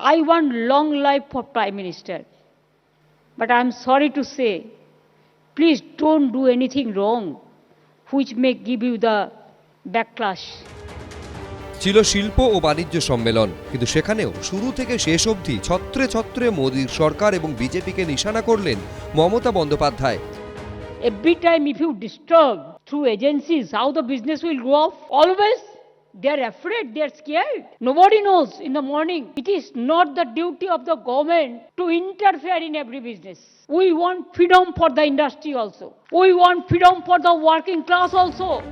I want long life for Prime Minister. But I'm sorry to say, please don't do anything wrong which may give you the backlash. ছিল শিল্প ও বাণিজ্য সম্মেলন কিন্তু সেখানেও শুরু থেকে শেষ অবধি ছত্রে ছত্রে মোদীর সরকার এবং বিজেপিকে নিশানা করলেন Mamata Bandyopadhyay Every time if you disturb through agencies how the business will go off, always they are afraid, they are scared. Nobody knows in the morning. It is not the duty of the government to interfere in every business. We want freedom for the industry also. We want freedom for the working class also.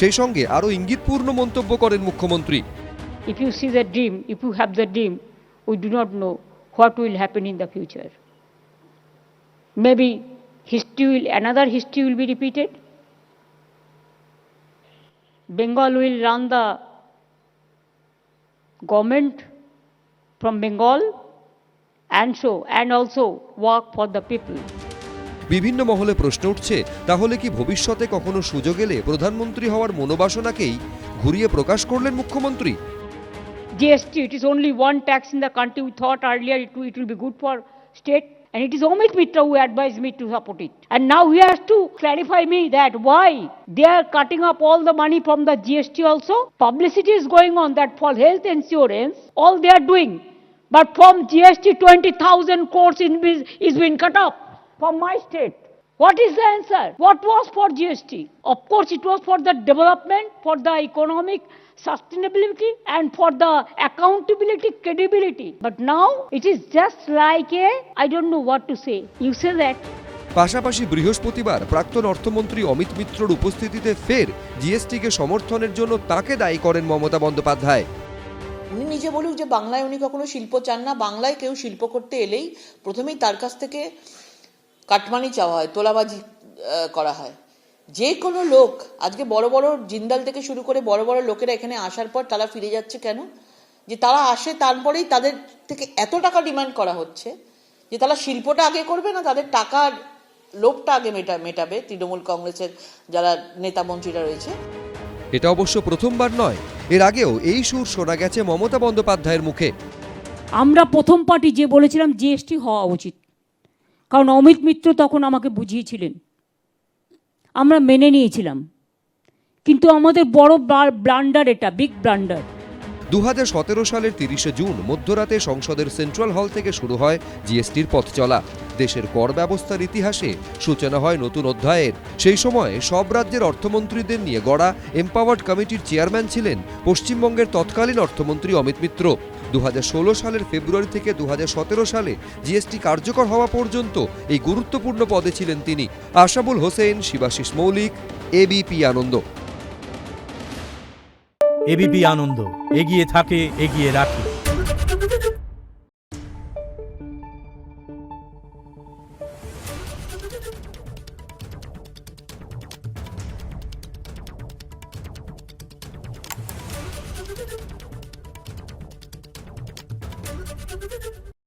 সেই সঙ্গে আরও ইঙ্গিতপূর্ণ মন্তব্য করেন মুখ্যমন্ত্রী If you see the dream, if you have the dream, we do not know what will happen in the future. Maybe history will, another history will be repeated. Bengal will run the government from Bengal and show and also work for the people. বিভিন্ন মহলে প্রশ্ন উঠছে তাহলে কি ভবিষ্যতে কখনো সুযোগ এলে প্রধানমন্ত্রী হওয়ার মনোবাসনাকেই ঘুরিয়ে প্রকাশ করলেন মুখ্যমন্ত্রী GST it is only one tax in the country we thought earlier it will be good for state And it is Amit Mitra who advised me to support it. And now he has to clarify me that why they are cutting up all the money from the GST also. Publicity is going on that for health insurance, all they are doing. But from GST, 20,000 crores is being cut up from my state. What is the answer? What was for GST? Of course, it was for the development, for the economic sustainability, and for the accountability, credibility. But now it is just like a, I don't know what to say. You say that. পাশাপাশি বৃহস্পতিবার প্রাক্তন অর্থমন্ত্রী অমিত মিত্রর উপস্থিতিতে ফের জিএসটিকে সমর্থনের জন্য তাকে দায়ী করেন মমতা বন্দ্যোপাধ্যায় উনি নিজে বলুক যে বাংলায় উনি কখনো শিল্প চান না বাংলায় কেউ শিল্প করতে এলেই প্রথমেই তার কাছ থেকে কাটমানি চাওয়া হয় তোলাবাজি করা হয়। যে কোনো লোক আজকে বড় বড় জিন্দাল থেকে শুরু করে বড় বড় লোকেরা এখানে আসার পর তারা ফিরে যাচ্ছে কেন? যে তারা আসে তারপরেই তাদের থেকে এত টাকা ডিমান্ড করা হচ্ছে যে তারা শিল্পটা আগে করবে না তাদের টাকার লোভটা আগে মেটা মেটাবে তৃণমূল কংগ্রেসের যারা নেতা মন্ত্রীরা রয়েছে। এটা অবশ্য প্রথমবার নয় এর আগেও এই সুর শোনা গেছে মমতা বন্দ্যোপাধ্যায়ের মুখে। আমরা প্রথম পার্টি যে বলেছিলাম জিএসটি হওয়া উচিত। কারণ অমিত মিত্র তখন আমাকে বুঝিয়েছিলেন। আমরা মেনে নিয়েছিলাম। কিন্তু আমাদের বড় ব্লান্ডার এটা, বিগ ব্লান্ডার। দু সালের তিরিশে জুন মধ্যরাতে সংসদের সেন্ট্রাল হল থেকে শুরু হয় জিএসটির পথ চলা দেশের কর ব্যবস্থার ইতিহাসে সূচনা হয় নতুন অধ্যায়ের। সেই সময় সব রাজ্যের অর্থমন্ত্রীদের নিয়ে গড়া এম্পাওয়ার্ড কমিটির চেয়ারম্যান ছিলেন পশ্চিমবঙ্গের তৎকালীন অর্থমন্ত্রী অমিত মিত্র। দু হাজার ষোলো সালের ফেব্রুয়ারি থেকে দু হাজার সতেরো সালে জিএসটি কার্যকর হওয়া পর্যন্ত এই গুরুত্বপূর্ণ পদে ছিলেন তিনি। আশাবুল হোসেন, শিবাশিস মৌলিক এবিপি আনন্দ। এবিপি আনন্দ, এগিয়ে থাকে, এগিয়ে রাখে। Thank you.